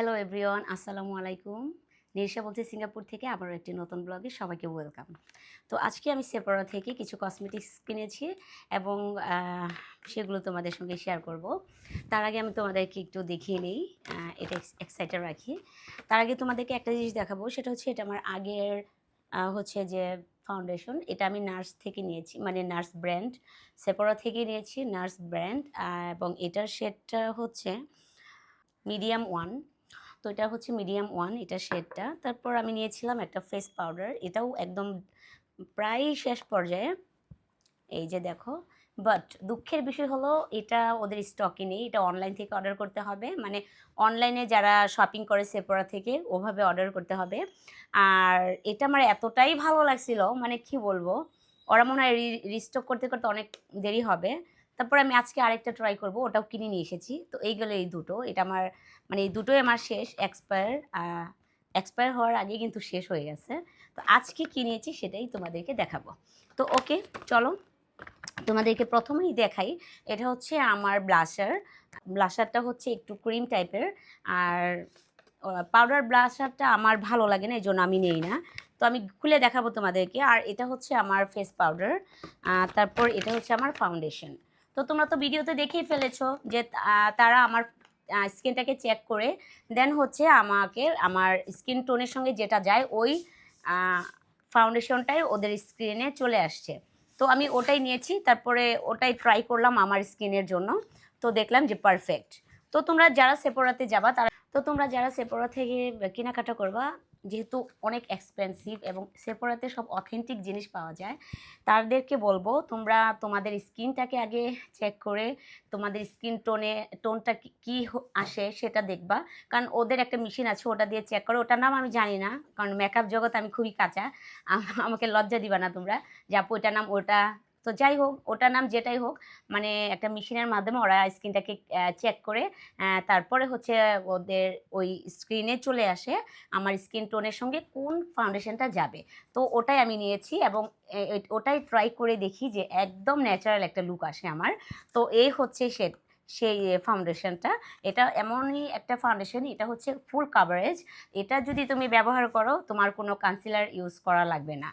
Hello everyone আসসালামু আলাইকুম নির্ষা বলছি সিঙ্গাপুর থেকে আবারও একটি নতুন ব্লগে সবাইকে ওয়েলকাম তো আজকে আমি সেপরা থেকে কিছু কসমেটিক্স কিনেছি এবং সেগুলো তোমাদের সঙ্গে শেয়ার করব। তার আগে আমি তোমাদেরকে একটু দেখিয়ে নিই এটা এক্সাইটেড রাখি। তার আগে তোমাদেরকে একটা জিনিস দেখাবো, সেটা হচ্ছে এটা আমার আগের হচ্ছে যে ফাউন্ডেশন এটা আমি নার্স থেকে নিয়েছি মানে নার্স ব্র্যান্ড সেপরা থেকে নিয়েছি নার্স ব্র্যান্ড এবং এটার শেডটা হচ্ছে মিডিয়াম ওয়ান তো এটা হচ্ছে মিডিয়াম ওয়ান, এটা শেডটা। তারপর আমি নিয়েছিলাম একটা ফেস পাউডার। এটাও একদম প্রায় শেষ পর্যায়ে। এই যে দেখো। বাট দুঃখের বিষয় হলো, এটা ওদের স্টকে নেই। এটা অনলাইন থেকে অর্ডার করতে হবে। মানে অনলাইনে যারা শপিং করে সেপোরা থেকে, ওভাবে অর্ডার করতে হবে। আর এটা আমার এতটাই ভালো লাগছিল মানে কি বলব? ওরা মনে হয় রিস্টক করতে করতে অনেক দেরি হবে। তারপর আমি আজকে আরেকটা ট্রাই করব, ওটাও কিনে নিয়ে এসেছি। তো এইগুলো এই দুটো। এটা আমার মানে এই দুটোই আমার শেষ এক্সপায়ার এক্সপায়ার হওয়ার আগে কিন্তু শেষ হয়ে গেছে। তো আজকে কি নিয়েছি সেটাই তোমাদেরকে দেখাবো। তো ওকে, চলো। তোমাদেরকে প্রথমেই দেখাই, এটা হচ্ছে আমার ব্লাশার ব্লাশারটা হচ্ছে একটু ক্রিম টাইপের আর পাউডার ব্লাশারটা আমার ভালো লাগে না এই জন্য আমি নেই না। তো আমি খুলে দেখাবো তোমাদেরকে। আর এটা হচ্ছে আমার ফেস পাউডার তারপর এটা হচ্ছে আমার ফাউন্ডেশন তো তোমরা তো ভিডিওতে দেখেই ফেলেছো যে তারা আমার স্কিনটাকে চেক করে দেন হচ্ছে আমাকে, আমার স্কিন টোনের সঙ্গে যেটা যায়, ওই ফাউন্ডেশনটাই ওদের স্ক্রিনে চলে আসছে। তো আমি ওটাই নিয়েছি, তারপরে ওটাই ট্রাই করলাম আমার স্কিনের জন্য। তো দেখলাম যে পারফেক্ট তো তোমরা যারা সেপোরাতে যাবা, তারা, তো তোমরা যারা সেপোরা থেকে কেনাকাটা করবা যেহেতু অনেক এক্সপেন্সিভ এবং সেপোরাতে সব অথেন্টিক জিনিস পাওয়া যায়, তাদেরকে বলব তোমরা তোমাদের স্কিনটাকে আগে চেক করে তোমাদের স্কিন টোনে টোনটা কি- আসে সেটা দেখবা। কারণ ওদের একটা মেশিন আছে, ওটা দিয়ে চেক করে। ওটার নাম আমি জানি না, কারণ মেকআপ জগৎ আমি খুবই কাঁচা। আম- আমাকে লজ্জা দিবা না তোমরা যে আপু এটার নাম ওটা তো যাই হোক, ওটার নাম যেটাই হোক মানে একটা মেশিনের মাধ্যমে ওরা স্কিনটাকে চেক করে তারপরে হচ্ছে ওদের ওই স্ক্রিনে চলে আসে আমার স্কিন টোনের সঙ্গে কোন ফাউন্ডেশনটা যাবে। তো ওটাই আমি নিয়েছি এবং ওটাই ট্রাই করে দেখি যে একদম ন্যাচারাল একটা লুক আসে আমার। তো এই হচ্ছে সে, সেই ফাউন্ডেশনটা এটা এমনই একটা ফাউন্ডেশন এটা হচ্ছে ফুল কাভারেজ এটা যদি তুমি ব্যবহার করো, তোমার কোনো কনসিলার ইউজ করা লাগবে না।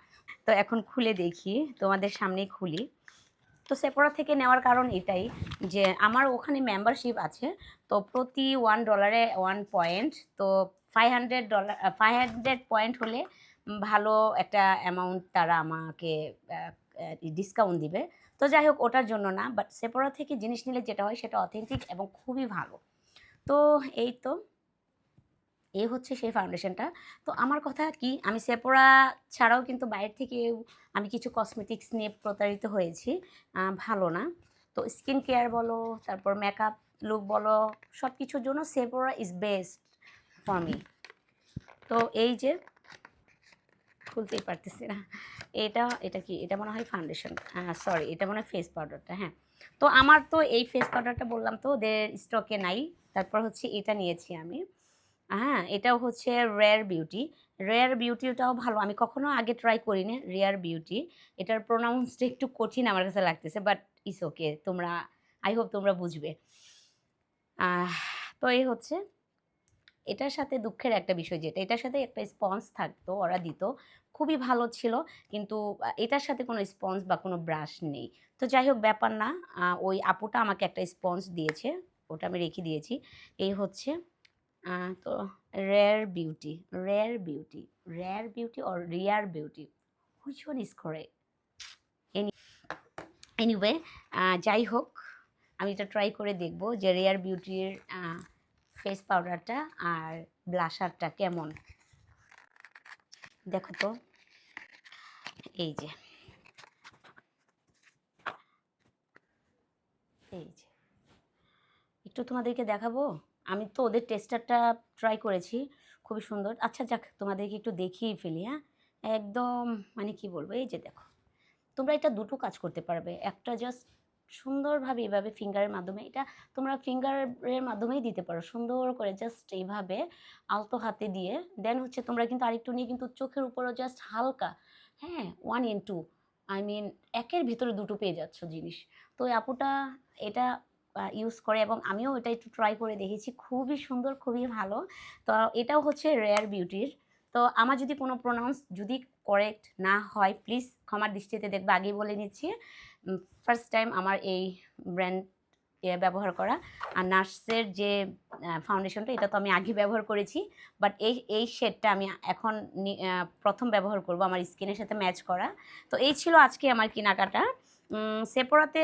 তো এখন খুলে দেখি, তোমাদের সামনেই খুলি। তো সেপোরা থেকে নেওয়ার কারণ এটাই যে, আমার ওখানে মেম্বারশিপ আছে, তো প্রতি ওয়ান ডলারে ওয়ান পয়েন্ট তো five hundred dollar five hundred point হলে ভালো একটা অ্যামাউন্ট তারা আমাকে ডিসকাউন্ট দিবে। তো যাই হোক, ওটার জন্য না বাট সেপোরা থেকে জিনিস নিলে যেটা হয় সেটা অথেন্টিক এবং খুবই ভালো। তো এই তো এই হচ্ছে সেই ফাউন্ডেশনটা তো আমার কথা কি, আমি সেপোরা ছাড়াও কিন্তু বাইরে থেকে আমি কিছু কসমেটিক্স নিয়ে প্রতারিত হয়েছি ভালো না। তো স্কিন কেয়ার বলো, তারপর মেকআপ লুক বলো সব কিছুর জন্য Sephora is best for me তো এই যে, খুলতেই পারতেছি না। এটা এটা কি, এটা মনে হয় ফাউন্ডেশন সরি এটা মনে হয় ফেস পাউডারটা হ্যাঁ। তো আমার তো এই ফেস পাউডারটা বললাম তো, ওদের স্টকে নাই। তারপর হচ্ছে এটা নিয়েছি আমি। হ্যাঁ এটাও হচ্ছে রেয়ার বিউটি রেয়ার বিউটিটাও ভালো। আমি কখনো আগে ট্রাই করিনি রেয়ার বিউটি এটার প্রোনাউন্সটা একটু কঠিন আমার কাছে লাগতেছে বাট ইস ওকে তোমরা আই হোপ তোমরা বুঝবে। তো এই হচ্ছে, এটার সাথে দুঃখের একটা বিষয় যেটা, এটার সাথে একটা স্পঞ্জ থাকতো, ওরা দিত, খুবই ভালো ছিল, কিন্তু এটার সাথে কোনো স্পঞ্জ বা কোনো ব্রাশ নেই। তো যাই হোক, ব্যাপার না ওই আপুটা আমাকে একটা স্পঞ্জ দিয়েছে, ওটা আমি রেখে দিয়েছি। এই হচ্ছে তো Rare Beauty Rare Beauty Rare Beauty or rear beauty which one is করে এনিওয়ে যাই হোক, আমি এটা ট্রাই করে দেখব যে রেয়ার বিউটির ফেস পাউডারটা আর ব্লাশারটা কেমন। দেখো তো, এই যে এই যে, একটু তোমাদেরকে দেখাবো? আমি তো ওদের টেস্টারটা ট্রাই করেছি, খুবই সুন্দর। আচ্ছা যাক, তোমাদেরকে একটু দেখিয়ে ফেলি হ্যাঁ? একদম মানে কি বলব, এই যে দেখো, তোমরা এটা দুটো কাজ করতে পারবে। একটা জাস্ট সুন্দরভাবে এইভাবে ফিঙ্গারের মাধ্যমে, এটা তোমরা ফিঙ্গারের মাধ্যমেই দিতে পারো। সুন্দর করে জাস্ট এইভাবে আলতো হাতে দিয়ে দেন হচ্ছে তোমরা কিন্তু আরেকটু নিয়ে কিন্তু চোখের উপরও জাস্ট হালকা হ্যাঁ one in two I mean একের ভিতরে দুটো পেয়ে যাচ্ছ জিনিস। তো আপুটা, এটা ইউজ করে এবং আমিও এটা একটু ট্রাই করে দেখেছি। খুবই সুন্দর, খুবই ভালো। তো এটাও হচ্ছে রেয়ার বিউটির তো আমার যদি কোনো প্রোনাউন্স যদি করেক্ট না হয় প্লিজ ক্ষমার দৃষ্টিতে দেখবে। আগেই বলে নিচ্ছি ফার্স্ট টাইম আমার এই ব্র্যান্ড ব্যবহার করা। আর নার্সের যে ফাউন্ডেশনটা এটা তো আমি আগে ব্যবহার করেছি। বাট এই এই শেডটা আমি এখন প্রথম ব্যবহার করব আমার স্কিনের সাথে ম্যাচ করা। তো এই ছিল আজকে আমার কেনাকাটা। সেপোরাতে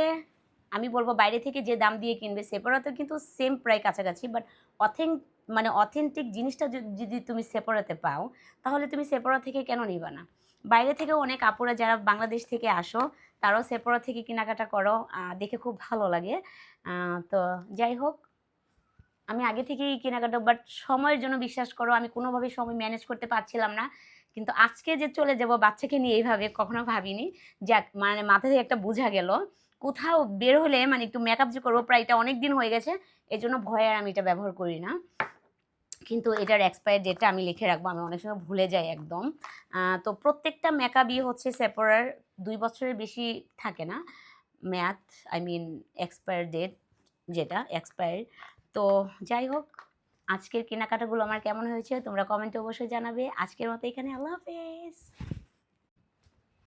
আমি বলব বাইরে থেকে যে দাম দিয়ে কিনবে সেপোরাতে কিন্তু সেম প্রায় কাছাকাছি বাট অথেন্ট মানে অথেন্টিক জিনিসটা যদি তুমি সেপোরাতে পাও, তাহলে তুমি সেপোরা থেকে কেন নিবা না? বাইরে থেকেও অনেক আপুরা যারা বাংলাদেশ থেকে আসো, তারাও সেপোরা থেকে কেনাকাটা করো দেখে খুব ভালো লাগে। তো যাই হোক, আমি আগে থেকেই কেনাকাটা বাট সময়ের জন্য বিশ্বাস করো, আমি কোনোভাবেই সময় ম্যানেজ করতে পারছিলাম না, কিন্তু আজকে যে চলে যাব বাচ্চাকে নিয়ে এইভাবে কখনো ভাবিনি। যাক মানে মাথা থেকে একটা বোঝা গেল। কোথাও বের হলে মানে একটু মেকআপ যে করব, প্রায় এটা অনেক দিন হয়ে গেছে। এই জন্য ভয়ে আর আমি এটা ব্যবহার করি না। কিন্তু এটার এক্সপায়ার ডেটটা আমি লিখে রাখব। আমি অনেক সময় ভুলে যাই একদম। তো প্রত্যেকটা মেকআপই হচ্ছে সেপোরার দুই বছরের বেশি থাকে না। ম্যাথ আই মিন এক্সপায়ার ডেট যেটা এক্সপায়ার তো যাই হোক, আজকের কেনাকাটাগুলো আমার কেমন হয়েছে তোমরা কমেন্টে অবশ্যই জানাবে। আজকের মতো এখানে আল্লাহ হাফেজ।